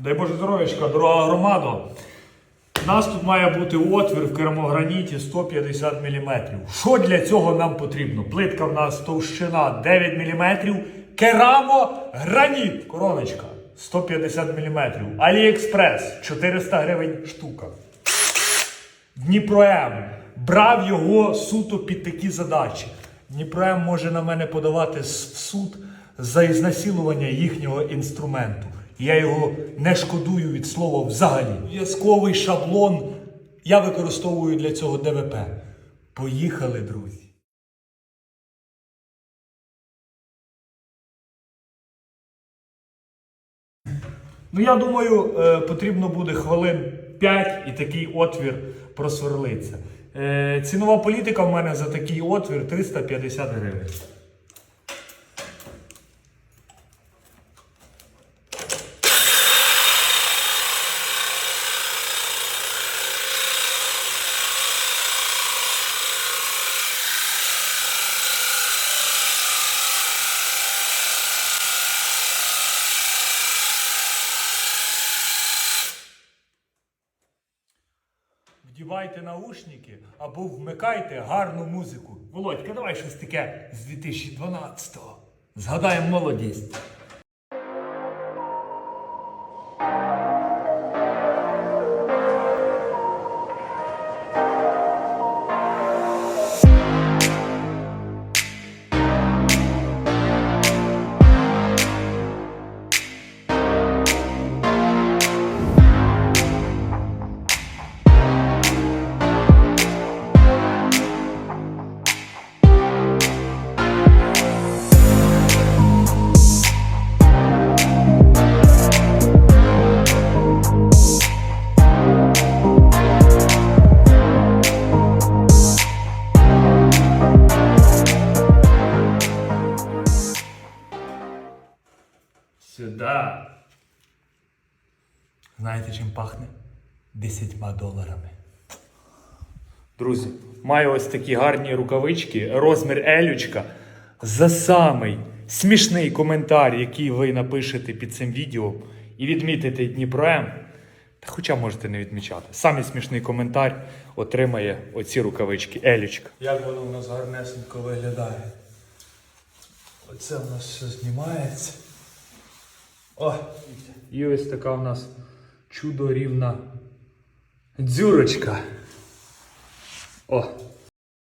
Дай Боже здоров'ячка, дорога громада. У нас тут має бути отвір в керамограніті 150 мм. Що для цього нам потрібно? Плитка в нас товщина 9 мм. Керамограніт. Короночка 150 мм. Аліекспрес 400 гривень штука. Дніпром брав його суто під такі задачі. Дніпром може на мене подавати в суд за ізнасилування їхнього інструменту. Я його не шкодую від слова взагалі. В'язковий шаблон я використовую для цього ДВП. Поїхали, друзі. Ну, я думаю, е, потрібно буде хвилин 5 і такий отвір просверлиться. Е, цінова політика в мене за такий отвір 350 гривень. Вдівайте наушники або вмикайте гарну музику. Володька, давай щось таке з 2012-го. Згадаємо молодість. Сюда. Знаєте, чим пахне? Десятьма доларами. Друзі, маю ось такі гарні рукавички, розмір елючка. За самий смішний коментар, який ви напишете під цим відео, і відмітите Дніпром. Та хоча можете не відмічати. Самий смішний коментар отримає оці рукавички елючка. Як воно у нас гарнесенько виглядає. Оце у нас все знімається. О, і ось така у нас чудо рівна дзюрочка. О,